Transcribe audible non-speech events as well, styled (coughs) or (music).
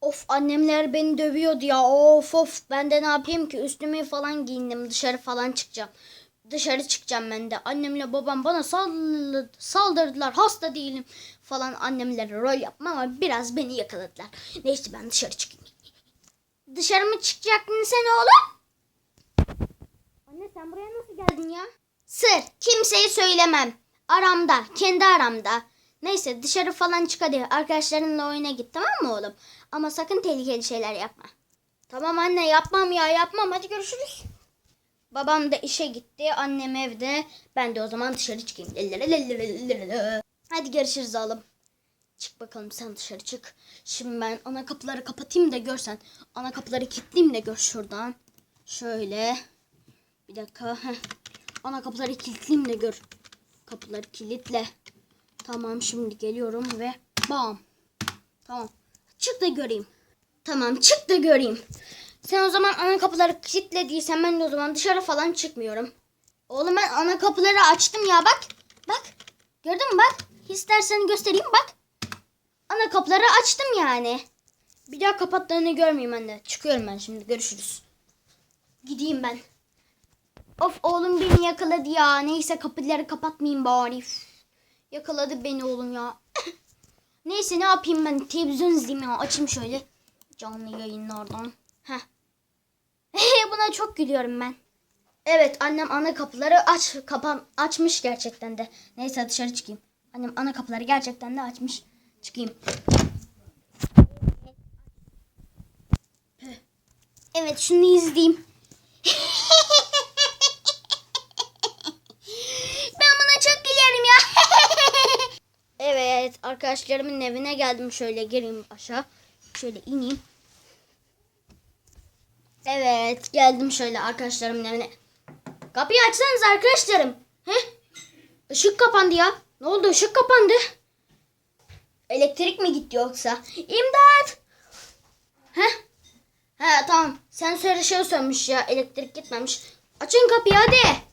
Of annemler beni dövüyordu ya. Of of ben de ne yapayım ki üstümü falan giyindim dışarı falan çıkacağım. Dışarı çıkacağım ben de. Annemle babam bana sal- saldırdılar. Hasta değilim falan annemlere rol yapma ama biraz beni yakaladılar. Neyse ben dışarı çıkayım. Dışarı mı çıkacaktın sen oğlum? Anne sen buraya nasıl geldin ya? Sır. Kimseye söylemem. Aramda. Kendi aramda. Neyse dışarı falan çık hadi. Arkadaşlarınla oyuna git tamam mı oğlum? Ama sakın tehlikeli şeyler yapma. Tamam anne yapmam ya yapmam. Hadi görüşürüz. Babam da işe gitti. Annem evde. Ben de o zaman dışarı çıkayım. Hadi görüşürüz oğlum. Çık bakalım sen dışarı çık. Şimdi ben ana kapıları kapatayım da görsen. Ana kapıları kilitleyeyim de gör şuradan. Şöyle. Bir dakika. Ana kapıları kilitleyeyim de gör. Kapıları kilitle. Tamam şimdi geliyorum ve bam. Tamam. Çık da göreyim. Tamam çık da göreyim. Sen o zaman ana kapıları kilitlediysen ben de o zaman dışarı falan çıkmıyorum. Oğlum ben ana kapıları açtım ya bak. Bak. Gördün mü bak. İstersen göstereyim bak. Ana kapıları açtım yani. Bir daha kapattığını görmeyeyim anne. Çıkıyorum ben şimdi. Görüşürüz. Gideyim ben. Of oğlum beni yakaladı ya. Neyse kapıları kapatmayayım bari. Yakaladı beni oğlum ya. (coughs) Neyse ne yapayım ben televizyon izleyeyim ya. Açayım şöyle canlı yayınlardan. Heh. (laughs) Buna çok gülüyorum ben. Evet annem ana kapıları aç kapan açmış gerçekten de. Neyse dışarı çıkayım. Annem ana kapıları gerçekten de açmış. Çıkayım. Evet şunu izleyeyim. (laughs) ben buna çok gülüyorum ya. evet arkadaşlarımın evine geldim. Şöyle gireyim aşağı. Şöyle ineyim. Evet geldim şöyle arkadaşlarımın evine. Kapıyı açsanız arkadaşlarım. Heh. Işık kapandı ya. Ne oldu ışık kapandı. Elektrik mi gitti yoksa? İmdat. Heh. He tamam. Sensör ışığı sönmüş ya. Elektrik gitmemiş. Açın kapıyı hadi.